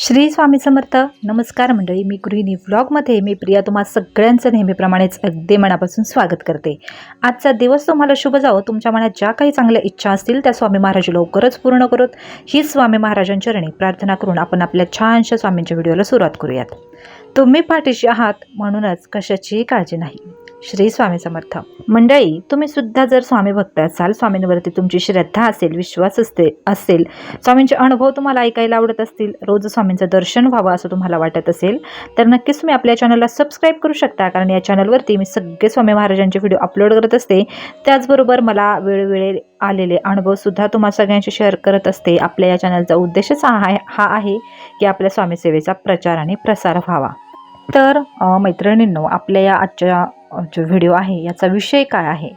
श्री स्वामी समर्थ. नमस्कार मंडळी मी गृहिणी व्लॉगमध्ये मी प्रिया तुम्हा सगळ्यांचं नेहमीप्रमाणेच अगदी मनापासून स्वागत करते. आजचा दिवस तुम्हाला शुभ जावो. तुमच्या मनात ज्या काही चांगल्या इच्छा असतील त्या स्वामी महाराज लवकरच पूर्ण करोत. ही स्वामी महाराजांच्या चरणी प्रार्थना करून आपण आपल्या छानशा स्वामींच्या व्हिडिओला सुरुवात करूयात. तुम्ही पाठीशी आहात म्हणूनच कशाचीही काळजी नाही. श्री स्वामी समर्थ. मंडळी तुम्ही सुद्धा जर स्वामी भक्त असाल स्वामींवरती तुमची श्रद्धा असेल विश्वास असते असेल स्वामींचे अनुभव तुम्हाला ऐकायला आवडत असतील रोज स्वामींचं दर्शन व्हावं असं तुम्हाला वाटत असेल तर नक्कीच तुम्ही आपल्या चॅनलला सबस्क्राईब करू शकता कारण या चॅनलवरती मी सगळे स्वामी महाराजांचे व्हिडिओ अपलोड करत असते. त्याचबरोबर मला वेळोवेळी आलेले अनुभवसुद्धा तुम्हा सगळ्यांशी शेअर करत असते. आपल्या या चॅनलचा उद्देशच हा आहे हा आहे की आपल्या स्वामी सेवेचा प्रचार आणि प्रसार व्हावा. तर मैत्रिणींनो आपल्या या आजच्या जो व्हिडिओ आहे याचा विषय काय आहे?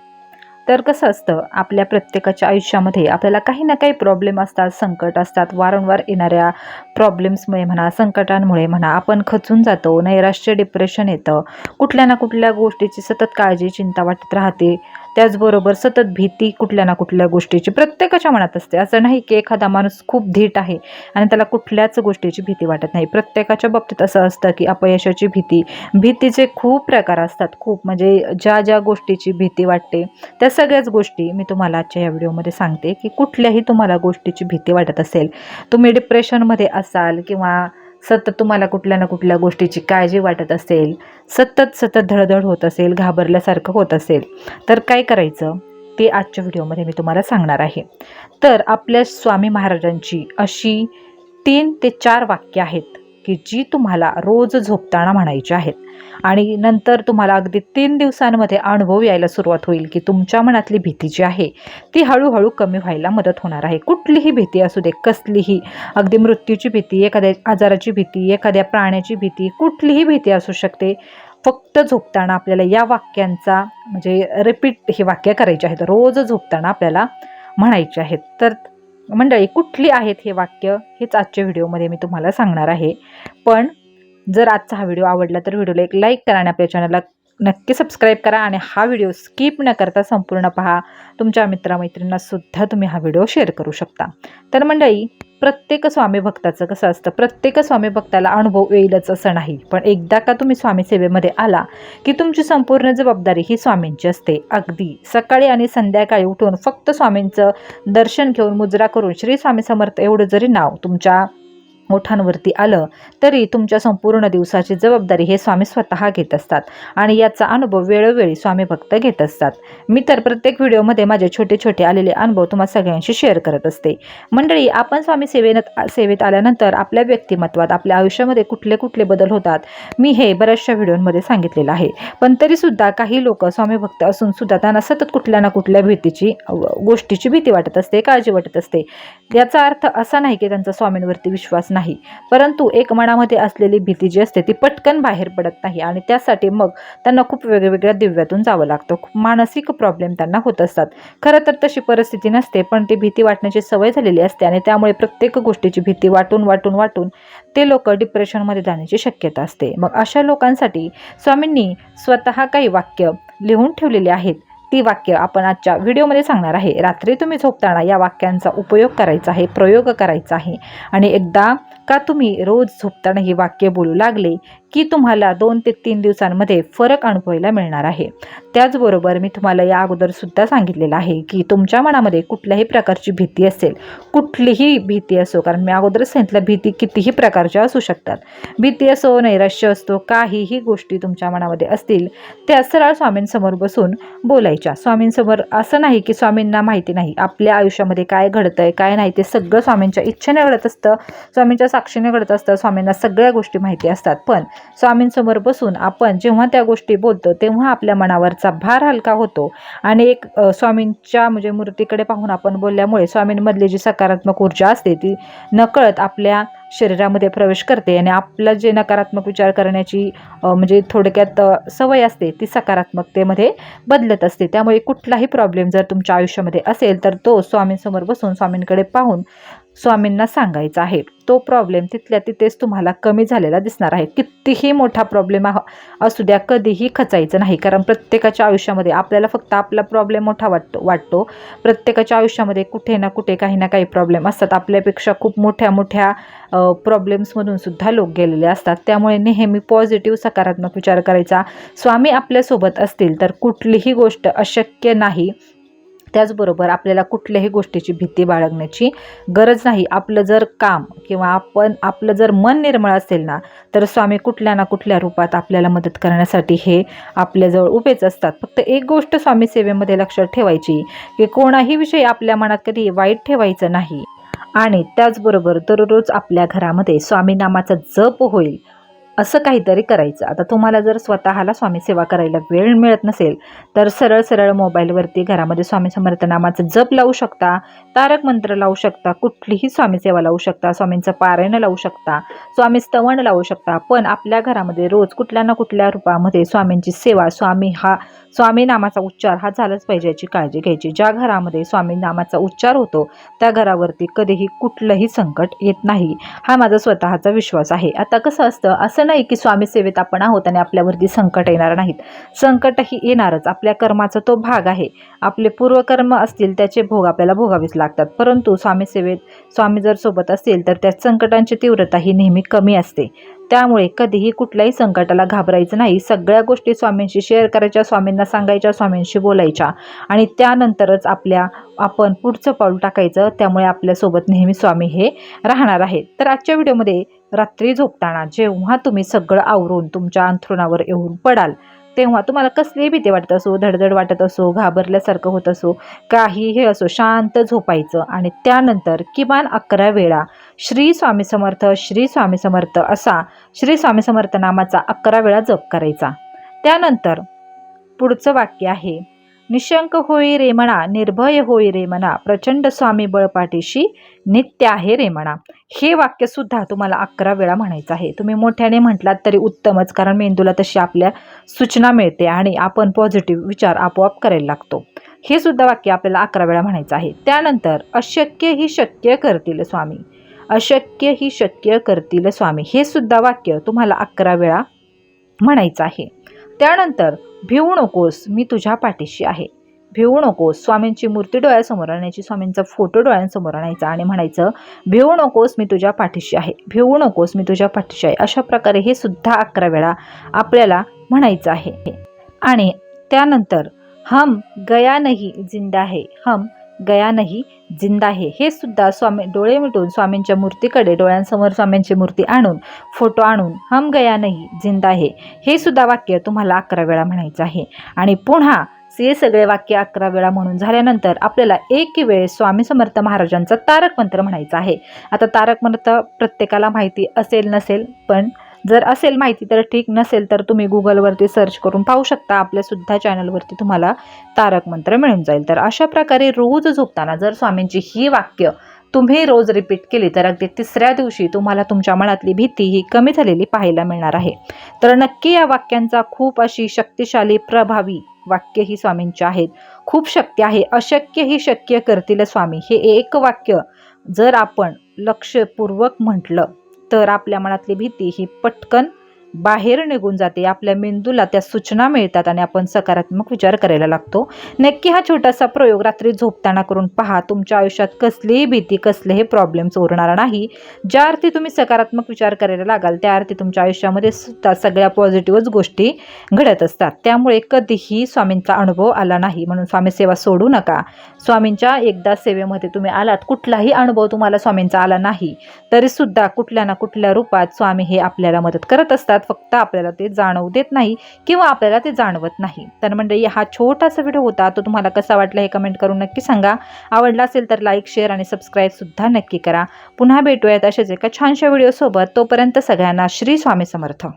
तर कसं असतं आपल्या प्रत्येकाच्या आयुष्यामध्ये आपल्याला काही ना काही प्रॉब्लेम असतात संकट असतात. वारंवार येणाऱ्या प्रॉब्लेम्समुळे म्हणा संकटांमुळे म्हणा आपण खचून जातो नैराश्य डिप्रेशन येतं. कुठल्या ना कुठल्या गोष्टीची सतत काळजी चिंता वाटत राहते. त्याचबरोबर सतत भीती कुठल्या ना कुठल्या गोष्टीची प्रत्येकाच्या मनात असते. असं नाही की एखादा माणूस खूप धीट आहे आणि त्याला कुठल्याच गोष्टीची भीती वाटत नाही. प्रत्येकाच्या बाबतीत असं असतं की अपयशाची भीती भीतीचे खूप प्रकार असतात. खूप म्हणजे ज्या ज्या गोष्टीची भीती वाटते त्या सगळ्याच गोष्टी मी तुम्हाला आजच्या या व्हिडिओमध्ये सांगते की कुठल्याही तुम्हाला गोष्टीची भीती वाटत असेल तुम्ही डिप्रेशनमध्ये असाल किंवा सतत तुम्हाला कुठल्या ना कुठल्या गोष्टीची काळजी वाटत असेल सतत सतत धडधड होत असेल घाबरल्यासारखं होत असेल तर काय करायचं? ते आजच्या व्हिडिओमध्ये मी तुम्हाला सांगणार आहे. तर आपल्या स्वामी महाराजांची अशी तीन ते चार वाक्य आहेत. की जी तुम्हाला रोज झोपताना म्हणायची आहेत. आणि नंतर तुम्हाला अगदी तीन दिवसांमध्ये अनुभव यायला सुरुवात होईल की तुमच्या मनातली भीती जी आहे ती हळूहळू कमी व्हायला मदत होणार आहे. कुठलीही भीती असू दे कसलीही अगदी मृत्यूची भीती एखाद्या आजाराची भीती एखाद्या प्राण्याची भीती कुठलीही भीती असू शकते. फक्त झोपताना आपल्याला या वाक्यांचा म्हणजे रिपीट हे वाक्य करायचे आहेत. रोज झोपताना आपल्याला म्हणायचे आहेत. तर मंडळी कुठली आहेत हे वाक्य? हेच आजच्या व्हिडिओमध्ये मी तुम्हाला सांगणार आहे. पण जर आजचा हा व्हिडिओ आवडला तर व्हिडिओला एक लाईक करा आणि आपल्या चॅनलला नक्की सबस्क्राईब करा आणि हा व्हिडिओ स्किप न करता संपूर्ण पहा. तुमच्या मित्रमैत्रिणींना सुद्धा तुम्ही हा व्हिडिओ शेअर करू शकता. तर मंडळी प्रत्येक स्वामी भक्ताचं कसं असतं? प्रत्येक स्वामी भक्ताला अनुभव येईलच असं नाही. पण एकदा का तुम्ही स्वामी सेवेमध्ये आला की तुमची संपूर्ण जबाबदारी ही स्वामींची असते. अगदी सकाळी आणि संध्याकाळी उठून फक्त स्वामींचं दर्शन घेऊन मुजरा करून श्री स्वामी समर्थ एवढं जरी नाव तुमच्या मोठांवरती आलं तरी तुमच्या संपूर्ण दिवसाची जबाबदारी हे स्वामी स्वतः घेत असतात आणि याचा अनुभव वेळोवेळी स्वामी भक्त घेत असतात. मी तर प्रत्येक व्हिडिओमध्ये माझे छोटे छोटे आलेले अनुभव तुम्हाला सगळ्यांशी शेअर करत असते. मंडळी आपण स्वामी सेवेत सेवेत आल्यानंतर आपल्या व्यक्तिमत्वात आपल्या आयुष्यामध्ये कुठले कुठले बदल होतात मी हे बऱ्याचशा व्हिडिओमध्ये सांगितलेलं आहे. पण तरीसुद्धा काही लोक स्वामी भक्त असून सुद्धा त्यांना सतत कुठल्या ना कुठल्या भीतीची गोष्टीची भीती वाटत असते काळजी वाटत असते. याचा अर्थ असा नाही की त्यांचा स्वामींवरती विश्वास नाही. परंतु एक मनामध्ये असलेली भीती जी असते ती पटकन बाहेर पडत नाही आणि त्यासाठी मग त्यांना खूप वेगवेगळ्या दिव्यातून जावं लागतं. खूप मानसिक प्रॉब्लेम त्यांना होत असतात. खरं तर तशी परिस्थिती नसते पण ती भीती वाटण्याची सवय झालेली असते आणि त्यामुळे प्रत्येक गोष्टीची भीती वाटून वाटून वाटून ते लोक डिप्रेशनमध्ये जाण्याची शक्यता असते. मग अशा लोकांसाठी स्वामींनी स्वतः काही वाक्य लिहून ठेवलेले आहेत. ती वाक्य आपण आजच्या व्हिडिओमध्ये सांगणार आहे. रात्री तुम्ही झोपताना या वाक्यांचा उपयोग करायचा आहे प्रयोग करायचा आहे. आणि एकदा का तुम्ही रोज झोपताना ही वाक्य बोलू लागले की तुम्हाला दोन ते तीन दिवसांमध्ये फरक अनुभवायला मिळणार आहे. त्याचबरोबर मी तुम्हाला या अगोदरसुद्धा सांगितलेलं आहे की तुमच्या मनामध्ये कुठल्याही प्रकारची भीती असेल कुठलीही भीती असो कारण मी अगोदरच सांगितलं भीती कितीही प्रकारच्या असू शकतात. भीती असो नैराश्य असतो काहीही गोष्टी तुमच्या मनामध्ये असतील त्या सरळ स्वामींसमोर बसून बोलायच्या. स्वामींसमोर असं नाही की स्वामींना माहिती नाही. आपल्या आयुष्यामध्ये काय घडतंय काय नाही ते सगळं स्वामींच्या इच्छेने घडत असतं. स्वामींच्या साक्षीने घडत असतं. स्वामींना सगळ्या गोष्टी माहिती असतात. पण स्वामींसमोर बसून आपण जेव्हा त्या गोष्टी बोलतो तेव्हा आपल्या मनावरचा भार हलका होतो. आणि एक स्वामींच्या म्हणजे मूर्तीकडे पाहून आपण बोलल्यामुळे स्वामींमधली जी सकारात्मक ऊर्जा असते ती नकळत आपल्या शरीरामध्ये प्रवेश करते आणि आपलं जे नकारात्मक विचार करण्याची म्हणजे थोडक्यात सवय असते ती सकारात्मकतेमध्ये बदलत असते. त्यामुळे कुठलाही प्रॉब्लेम जर तुमच्या आयुष्यामध्ये असेल तर तो स्वामींसमोर बसून स्वामींकडे पाहून स्वामींना सांगायचा आहे. तो प्रॉब्लेम तिथल्या तिथेच तुम्हाला कमी झालेला दिसणार आहे. कितीही मोठा प्रॉब्लेम असू द्या कधीही खचायचं नाही. कारण प्रत्येकाच्या आयुष्यामध्ये आपल्याला फक्त आपला प्रॉब्लेम मोठा वाटतो वाटतो. प्रत्येकाच्या आयुष्यामध्ये कुठे ना कुठे काही ना काही प्रॉब्लेम असतात. आपल्यापेक्षा खूप मोठ्या मोठ्या प्रॉब्लेम्समधून सुद्धा लोक गेलेले असतात. त्यामुळे नेहमी पॉझिटिव्ह सकारात्मक विचार करायचा. स्वामी आपल्यासोबत असतील तर कुठलीही गोष्ट अशक्य नाही. त्याचबरोबर आपल्याला कुठल्याही गोष्टीची भीती बाळगण्याची गरज नाही. आपलं जर काम किंवा आपण आपलं जर मन निर्मळ असेल ना तर स्वामी कुठल्या ना कुठल्या रूपात आपल्याला मदत करण्यासाठी हे आपल्याजवळ उभेच असतात. फक्त एक गोष्ट स्वामी सेवेमध्ये लक्षात ठेवायची की कोणाही विषयी आपल्या मनात कधी वाईट ठेवायचं नाही. आणि त्याचबरोबर दररोज आपल्या घरामध्ये स्वामी नामाचा जप होईल. असं काहीतरी करायचं. आता तुम्हाला जर स्वतःला स्वामी सेवा करायला वेळ मिळत नसेल तर सरळ सरळ मोबाईलवरती घरामध्ये स्वामी समर्थ नामाचं जप लावू शकता तारक मंत्र लावू शकता कुठलीही स्वामी सेवा लावू शकता स्वामींचं पारायण लावू शकता स्वामी स्तवण लावू शकता पण आपल्या घरामध्ये रोज कुठल्या ना कुठल्या रूपामध्ये स्वामींची सेवा स्वामी हा स्वामी नामाचा उच्चार हा झालाच पाहिजे याची काळजी घ्यायची. ज्या घरामध्ये स्वामी नामाचा उच्चार होतो त्या घरावरती कधीही कुठलंही संकट येत नाही. हा माझा स्वतःचा विश्वास आहे. आता कसं असतं असं नाही की स्वामी सेवेत आपण आहोत आणि आपल्यावरती संकट येणार नाहीत. संकटही येणारच. आपल्या कर्माचा तो भाग आहे. आपले पूर्वकर्म असतील त्याचे भोग आपल्याला भोगावेच लागतात. परंतु स्वामी सेवेत स्वामी जर सोबत असतील तर त्या संकटांची तीव्रता ही नेहमी कमी असते. त्यामुळे कधीही कुठल्याही संकटाला घाबरायचं नाही. सगळ्या गोष्टी स्वामींशी शेअर करायच्या स्वामींना सांगायच्या स्वामींशी बोलायच्या. आणि त्यानंतरच आपल्या आपण पुढचं पाऊल टाकायचं. त्यामुळे आपल्यासोबत नेहमी स्वामी हे राहणार आहेत. तर आजच्या व्हिडिओमध्ये रात्री झोपताना जेव्हा तुम्ही सगळं आवरून तुमच्या अंथरुणावर येऊन पडाल तेव्हा तुम्हाला कसलीही भीती वाटत असो धडधड वाटत असो घाबरल्यासारखं होत असो काही हे असो शांत झोपायचं. आणि त्यानंतर किमान अकरा वेळा श्री स्वामी समर्थ श्री स्वामी समर्थ असा श्री स्वामी समर्थ नामाचा अकरा वेळा जप करायचा. त्यानंतर पुढचं वाक्य आहे निशंक होई रे म्हणा निर्भय होई रे म्हणा प्रचंड स्वामी बळपाठीशी नित्य आहे रे म्हणा. हे वाक्य सुद्धा तुम्हाला अकरा वेळा म्हणायचं आहे. तुम्ही मोठ्याने म्हटलात तरी उत्तमच कारण मेंदूला तशी आपल्या सूचना मिळते आणि आपण पॉझिटिव्ह विचार आपोआप करायला लागतो. हे सुद्धा वाक्य आपल्याला अकरा वेळा म्हणायचं आहे. त्यानंतर अशक्य ही शक्य करतील स्वामी. अशक्य ही शक्य करतील स्वामी. हे सुद्धा वाक्य तुम्हाला अकरा वेळा म्हणायचं आहे. त्यानंतर भिवू नकोस मी तुझ्या पाठीशी आहे. भिवू नकोस स्वामींची मूर्ती डोळ्यासमोर आणायची स्वामींचा फोटो डोळ्यांसमोर आणायचा आणि म्हणायचं भिवू नकोस मी तुझ्या पाठीशी आहे. भिवू नकोस मी तुझ्या पाठीशी आहे. अशा प्रकारे हे सुद्धा अकरा वेळा आपल्याला म्हणायचं आहे. आणि त्यानंतर हम गया नाही जिंदा है. हम गया नाही जिंदा आहे. हे सुद्धा स्वामी डोळे मिटून स्वामींच्या मूर्तीकडे डोळ्यांसमोर स्वामींची मूर्ती आणून फोटो आणून हम गया नाही जिंदा आहे. हे सुद्धा वाक्य तुम्हाला अकरा वेळा म्हणायचं आहे. आणि पुन्हा हे सगळे वाक्य अकरा वेळा म्हणून झाल्यानंतर आपल्याला एक वेळ स्वामी समर्थ महाराजांचा तारक मंत्र म्हणायचा आहे. आता तारक मंत्र प्रत्येकाला माहिती असेल नसेल पण जर असेल माहिती तर ठीक नसेल तर तुम्ही गुगलवरती सर्च करून पाहू शकता. आपल्यासुद्धा चॅनलवरती तुम्हाला तारक मंत्र मिळून जाईल. तर अशा प्रकारे रोज झोपताना जर स्वामींची ही वाक्य तुम्ही रोज रिपीट केली तर अगदी तिसऱ्या दिवशी तुम्हाला तुमच्या मनातली भीती ही कमी झालेली पाहायला मिळणार आहे. तर नक्की या वाक्यांचा खूप अशी शक्तिशाली प्रभावी वाक्य ही स्वामींची आहेत. खूप शक्य आहे अशक्य ही शक्य करतील स्वामी. हे एक वाक्य जर आपण लक्षपूर्वक म्हटलं तर आपल्या मनातली भीती ही पटकन बाहेर निघून जाते. आपल्या मेंदूला त्या सूचना मिळतात आणि आपण सकारात्मक विचार करायला लागतो. नक्की हा छोटासा प्रयोग रात्री झोपताना करून पहा. तुमच्या आयुष्यात कसलीही भीती कसलेही प्रॉब्लेम्स उरणार नाही. ज्या अर्थी तुम्ही सकारात्मक विचार करायला लागाल त्या अर्थी तुमच्या आयुष्यामध्ये सुद्धा सगळ्या पॉझिटिव्हच गोष्टी घडत असतात. त्यामुळे कधीही स्वामींचा अनुभव आला नाही. म्हणून स्वामी सेवा सोडू नका. स्वामींच्या एकदा सेवेमध्ये तुम्ही आलात कुठलाही अनुभव तुम्हाला स्वामींचा आला नाही. तरीसुद्धा कुठल्या ना कुठल्या रूपात स्वामी हे आपल्याला मदत करत असतात. फक्त आपल्याला ते जाणवू देत नाही किंवा आपल्याला ते जाणवत नाही. तर मंडळी हा छोटासा व्हिडिओ होता. तो तुम्हाला कसा वाटला हे कमेंट करून नक्की सांगा. आवडला असेल तर लाईक शेअर आणि सबस्क्राईबसुद्धा नक्की करा. पुन्हा भेटूयात असेच एका छानशा व्हिडिओसोबत. तोपर्यंत सगळ्यांना श्री स्वामी समर्थ.